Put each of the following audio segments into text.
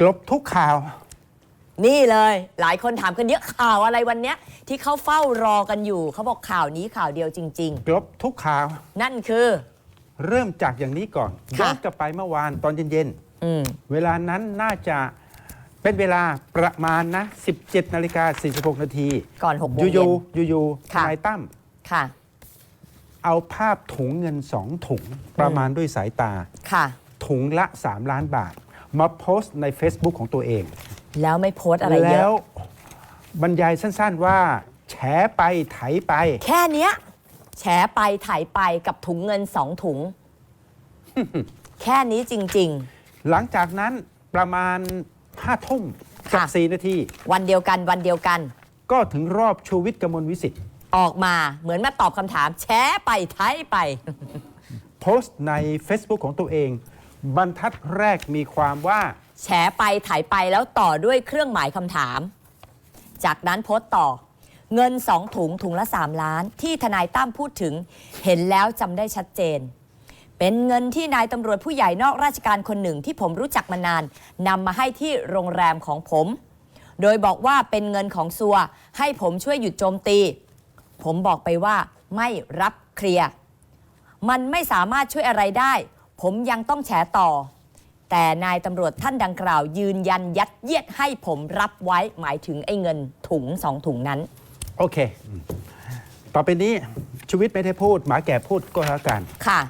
กลบทุกข่าว นี่เลย หลายคนถามกันเยอะข่าวอะไรวันเนี้ย ที่เขาเฝ้ารอกันอยู่ เขาบอกข่าวนี้ข่าวเดียวจริงกลบทุกข่าว ๆ นั่นคือ เริ่มจากอย่างนี้ก่อนค่ะ ย้อนกลับไปเมื่อวานตอนเย็นอืมๆ เวลานั้นน่าจะเป็นเวลาประมาณนะ 17นาฬิกา46นาทีก่อน6โมงยูเย็ยูนยูยูทค่ะ นายตั้มค่ะ เอาภาพถุงเงินสองถุงประมาณด้วยสายตา ค่ะ ถุงละ 3 ล้านบาท มาโพสต์ใน Facebook ของตัวเอง แล้วไม่โพสต์อะไรเยแล้อะวบรรยายสั้นๆว่าแฉไปไถไป แค่เนี้ยแฉไปถ่ายไปกับถุงเงินสองถุง แค่นี้จริง หลังจากนั้นประมาณ5ทุ่มกับค่ะ4นาที ๆ วันเดียวกันวันเดียวกัน ก็ถึงรอบชูวิทย์กมลวิสิทธิ์ออกมาเหมือนมาตอบคำถาม แฉไปถ่ายไป โพสต์ใน Facebook ของตัวเอง บรรทัดแรกมีความว่า แฉไปถ่ายไปแล้วต่อด้วยเครื่องหมายคำถาม จากนั้นโพสต์ต่อ เงินสองถุงถุงละ 3 ล้าน ที่ทนายตั้มพูดถึง เห็นแล้วจำได้ชัดเจน เป็นเงินที่นายตำรวจผู้ใหญ่นอกราชการคนหนึ่งที่ผมรู้จักมานานนำมาให้ที่โรงแรมของผม โดยบอกว่าเป็นเงินของซัว ให้ผมช่วยหยุดโจมตี ผมบอกไปว่าไม่รับเคลียร์มันไม่สามารถช่วยอะไรได้ ผมยังต้องแฉต่อ แต่นายตำรวจท่านดังกล่าว ยืนยันยัดเยียดให้ผมรับไว้หมายถึงไอ้เงินถุงสองถุงนั้น โอเค ต่อไปนี้ชูวิทย์ไม่ได้พูด หมาแก่พูดก็แล้วกัน ค่ะ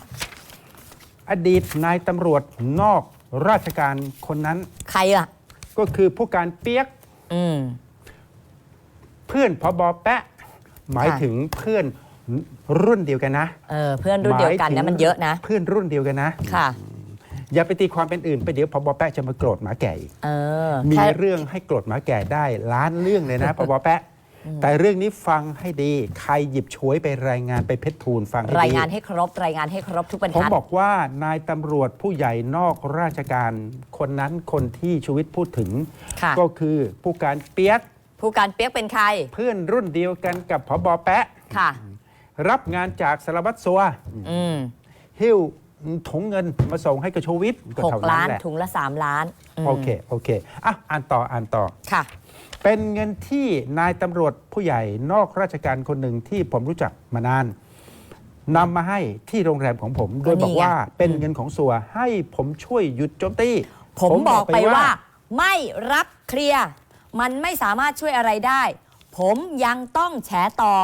อดีตนายตำรวจนอกราชการคนนั้น ใครล่ะ ก็คือผู้การเปียกอืม เพื่อนพอบอแปะ หมายค่ะถึงเพื่อน รุ่นเดียวกันนะเออเพื่อนรุ่นเดียวกันหานะถึงมันเยอะนะ เพื่อนรุ่นเดียวกันนะค่ะ อย่าไปตีความเป็นอื่นไปเดี๋ยวพอบอแปะจะมาโกรธหมาแก่อีกเออมีแค่เรื่องให้โกรธหมาแก่ได้ล้านเรื่องเลยนะพอบอแปะแต่เรื่องนี้ฟังให้ดี ใครหยิบฉวยไปรายงานไปเพชรทูลฟังให้ดี รายงานให้ครบ รายงานให้ครบทุกบรรผมทัดบอกว่านายตำรวจผู้ใหญ่นอกราชการ คนนั้นคนที่ชูวิทย์พูดถึงค่ะก็คือผู้การเปียก ผู้การเปียกเป็นใคร เพื่อนรุ่นเดียวกันกับพอบอแปะค่ะ รับงานจากสารวัตรสัวอืมหิ้วถุงเงินมาส่งให้กับชูวิทย์ก็หกเท่านั้นล้านแหละถุงละสามล้านมโอเคโอเคอะอ่านต่ออ่านต่อ ค่ะ เป็นเงินที่นายตำรวจผู้ใหญ่นอกราชการคนหนึ่งที่ผมรู้จักมานานนำมาให้ที่โรงแรมของผม โดยบอกว่าเป็นเงินของสัวให้ผมช่วยหยุดโจมตีผมบอกไปว่า ไม่รับเคลียร์ มันไม่สามารถช่วยอะไรได้ ผมยังต้องแฉต่อ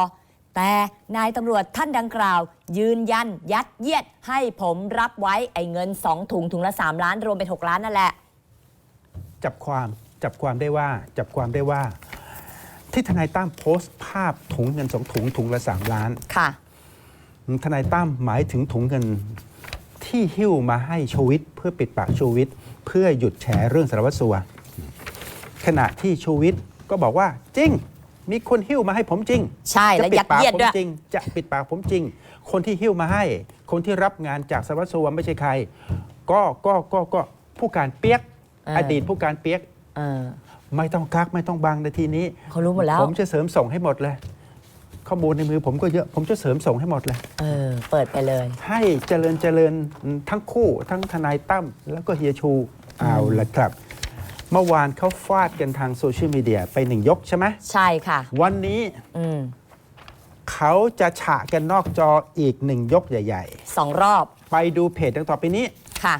แต่นายตำรวจท่านดังกล่าว ยืนยัน ยัดเยียดให้ผมรับไว้ไอ้เงิน 2 ถุงถุงละ 3 ล้าน รวมเป็น 6 ล้านนั่นแหละ จับความจับความได้ว่าจับความได้ว่า ที่ทนายตั้มโพสต์ภาพถุงเงินสองถุงถุงละสามล้าน ค่ะ ทนายตั้มหมายถึงถุงเงินที่หิ้วมาให้ชูวิทย์เพื่อปิดปากชูวิทย์เพื่อหยุดแฉเรื่องสารวัตรสัวขณะที่ชูวิทย์ก็บอกว่าจริง มีคนหิ้วมาให้ผมจริงใช่และจะปิยัดปากเยียดผมด้วย จริง จะปิดปากผมจริง คนที่หิ้วมาให้ คนที่รับงานจากสารวัตรสัวไม่ใช่ใคร ก็ก็ก็ก็ผู้การเปียกเออออดีตผู้การเปียก เออ ไม่ต้องกักไม่ต้องบังในทีนี้เขารู้หมดแล้ว ผมจะเสริมส่งให้หมดเลย ข้อมูลในมือผมก็เยอะ ผมจะเสริมส่งให้หมดเลย เออ เปิดไปเลย ให้เจริญเจริญทั้งคู่ ทั้งทนายตั้มแล้วก็เฮียชูเอาละครับ เมื่อวานเขาฟาดกันทางโซเชียลมีเดียไปหนึ่งยกใช่ไหมใช่ค่ะ วันนี้อืมเขาจะฉะกันนอกจออีกหนึ่งยกใหญ่ สองรอบๆ ไปดูเพจดังต่อไปนี้ ค่ะ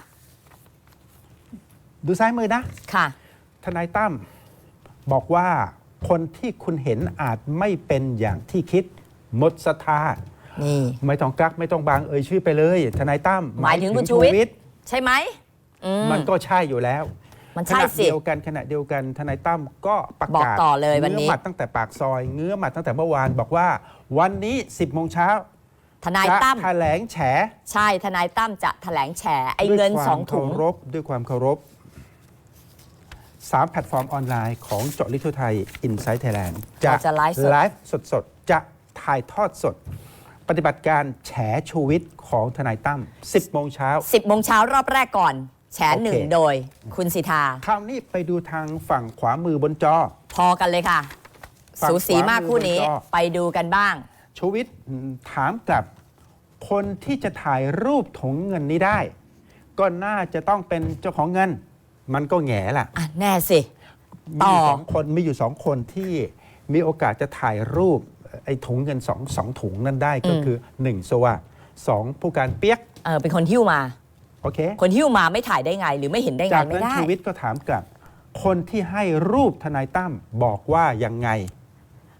ดูซ้ายมือนะ ค่ะ ทนายตั้มบอกว่าคนที่คุณเห็นอาจไม่เป็นอย่างที่คิดหมดศรัทธานี่ ไม่ต้องกักไม่ต้องบางเอ่ยชื่อไปเลย ทนายตั้มหมายถึงคุณชูวิทย์ ใช่ไหมอืมมันก็ใช่อยู่แล้ว มันขใช่ณะสิ เดียวกันขณะเดียวกันทนายตั้มก็ประบอกกาศต่อเลยวันนี้ เงื้อหมัดตั้งแต่ปากซอย เงื้อหมัดตั้งแต่เมื่อวานบอกว่า วันนี้ 10โมงเช้าทนายจะตั้ม แถลงแฉใช่ทนายตั้มจะแถลงแฉไอ้ด้วยเงินความสองถุง เคารพด้วยความเคารพสามแพลตฟอร์มออนไลน์ของเจาะลิทุไทย Inside Thailand จะเราจะไลฟ์สดไลฟ์สดๆ จะถ่ายทอดสด ปฏิบัติการแฉชูวิทย์ของทนายตั้ม10โมงเช้า 10โมงเช้ารอบแรกก่อน แฉหนึ่งโอเค โดยคุณสิทธา คราวนี้ไปดูทางฝั่งขวามือบนจอ พอกันเลยค่ะ ฝั่งสูสีมากคู่นี้ขวามือบนจอไปดูกันบ้างชูวิทย์ถามกลับ คนที่จะถ่ายรูปถุงเงินนี้ได้ ก็น่าจะต้องเป็นเจ้าของเงิน มันก็แง่ล่ะ อะ แน่สิ มีอยู่ต่อ สองคนมีอยู่สองคนที่มีโอกาสจะถ่ายรูปไอ้ถุงเงินสองสองถุงนั้นได้ก็คือหนึ่งสวะสองผู้การเปียก เออเป็นคนหิ้วมา โอเค คนหิ้วมาไม่ถ่ายได้ไง หรือไม่เห็นได้ไงจากไม่นั้นได้ ชูวิทย์ก็ถามกลับ คนที่ให้รูปทนายตั้มบอกว่ายังไง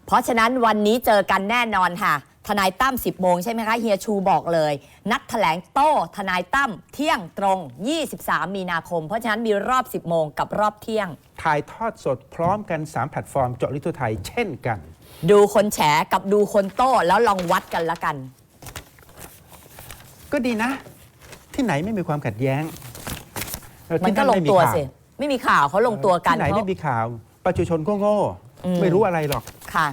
เพราะฉะนั้นวันนี้เจอกันแน่นอนค่ะ ทนายตั้ม10โมงใช่ไหมคะเฮียชูบอกเลย นัดแถลงโต้ทนายตั้มเที่ยงตรง 23 มีนาคม เพราะฉะนั้นมีรอบ 10โมงกับรอบเที่ยง ถ่ายทอดสดพร้อมกัน 3 แพลตฟอร์มเจาะลิทุไทย เช่นกัน ดูคนแฉกับดูคนโต้แล้วลองวัดกันละกัน ก็ดีนะ ที่ไหนไม่มีความขัดแย้งเออมันที่ก็นั่นลงไม่มีตัวข่าสิ ไม่มีข่าวเขาลงตัวกันที่ไหนเขาไม่มีข่าว ประชาชนก็โง่อืมไม่รู้อะไรหรอกค่ะ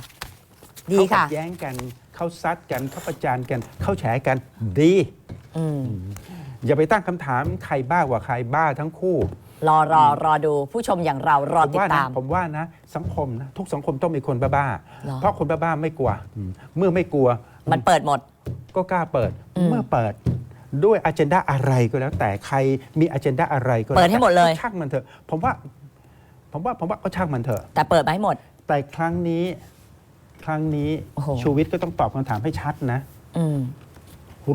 ดีเขาขัค่ะดแย้งกันเขาซัดกันเขาประจานกันเขาแฉกันดีอืมอย่าไปตั้งคำถามใครบ้ากว่าใครบ้าทั้งคู่รอรอรอดูผู้ชมอย่างเรารอผมติดว่านะตาม ผมว่านะ สังคมนะทุกสังคมต้องมีคนบ้าหรอๆเพราะคนบ้าๆไม่กลัวอืมเมื่อไม่กลัว มันเปิดหมด ก็กล้าเปิดอืมเมื่อเปิด ด้วยอ g e n d a อะไรก็แล้ว แต่ใครมีอ g e n d a อะไรก็แล้วเปิดให้หมดเลย ช่างมันเถอะผมว่าผมว่าผมว่าก็ช่างมันเถอะ แต่เปิดมาให้หมด แต่ครั้งนี้ครั้งนี้โอ้โห ชูวิทย์ก็ต้องตอบคำถามให้ชัดนะ อืม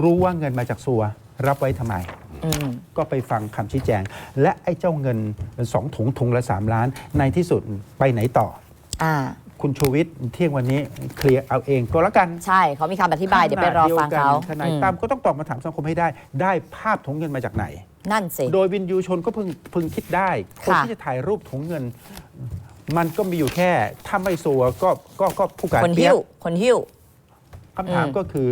รู้ว่าเงินมาจากสัว รับไว้ทำไม อืม ก็ไปฟังคำชี้แจง และไอ้เจ้าเงินสองถุงถุงละ 3 ล้าน ในที่สุดไปไหนต่อ อ่า คุณชูวิทย์เที่ยงวันนี้เคลียร์เอาเองก็แล้วกันใช่เขามีคำอธิบายเดี๋ยวไปรอฟังเขาขณะดียวกันทนายอืมตั้มก็ต้องตอบมาถามสังคมให้ได้ ได้ภาพถุงเงินมาจากไหน นั่นสิ โดยวินยูชนก็เพิ่งพึงคิดได้คนค่ะที่จะถ่ายรูปถุงเงิน มันก็มีอยู่แค่ถ้าไม่สัวก็ก็ก็ผู้การคนเปียหิ้กวคนหิ้ว คำถามอืม ก็คือ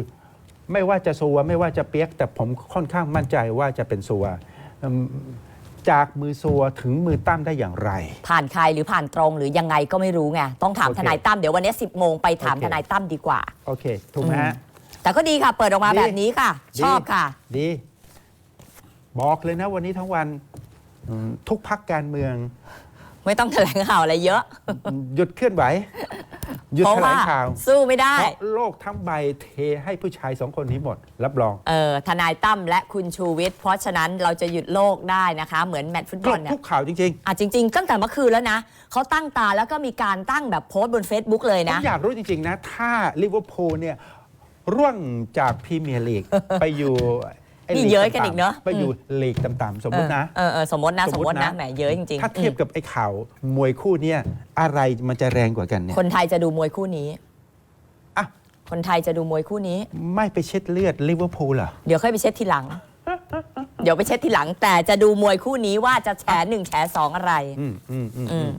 ไม่ว่าจะสัวไม่ว่าจะเปียก แต่ผมค่อนข้างมั่นใจว่าจะเป็นสัวอืม จากมือสัวถึงมือตั้มได้อย่างไร ผ่านใครหรือผ่านตรงหรือยังไงก็ไม่รู้ไงต้องถามโอเคทนายตั้มเดี๋ยววันนี้ 10โมงไปถามโอเค ทนายตั้มดีกว่า โอเค ถูกไหมฮะ แต่ก็ดีค่ะ เปิดออกมาดี แบบนี้ค่ะดีชอบค่ะ ดี บอกเลยนะวันนี้ทั้งวันอืมทุกพักการเมือง ไม่ต้องแถลงข่าวอะไรเยอะ หยุดเคลื่อนไหว หยุดเพราะแถลว่างข่าว สู้ไม่ได้ เพราะโลกทั้งใบเทให้ผู้ชายสองคนนี้หมด รับรองเออทนายตั้มและคุณชูวิทย์เพราะฉะนั้นเราจะหยุดโลกได้นะคะ เหมือนแมตช์ฟุตบทุอกลเนี่ทุยกข่าวจริงอะจริง ๆ ตั้งแต่เมื่อคืนแล้วนะเขาตั้งตาแล้วก็มีการตั้งแบบโพสต์บน Facebook เลยๆผมนะ อยากรู้จริง ๆ นะ ถ้าลิเวอร์พูลเนี่ย ร่วงจากพรีเมียร์ลีก ไปอยู่ไนี่ลีเย้ยกันอีกเนอะต่ำๆไปอยู่ลีกต่ำๆสมมตินะเออเออสมมตินะสมมตินะแหมเยอะจริงๆ ถ้าเทียบกับไอ้ข่าวมวยคู่เนี่ยอะไรมันจะแรงกว่ากันเนี่ยคนไทยจะดูมวยคู่นี้อะคนไทยจะดูมวยคู่นี้ ไม่ไปเช็ดเลือดลิเวอร์พูลเหรอเดี๋ยวค่อยไปเช็ดทีหลัง เดี๋ยวไปเช็ดทีหลัง แต่จะดูมวยคู่นี้ว่าจะแฉหนึ่งแฉสองอะไร อืมอืมอืมอือืมม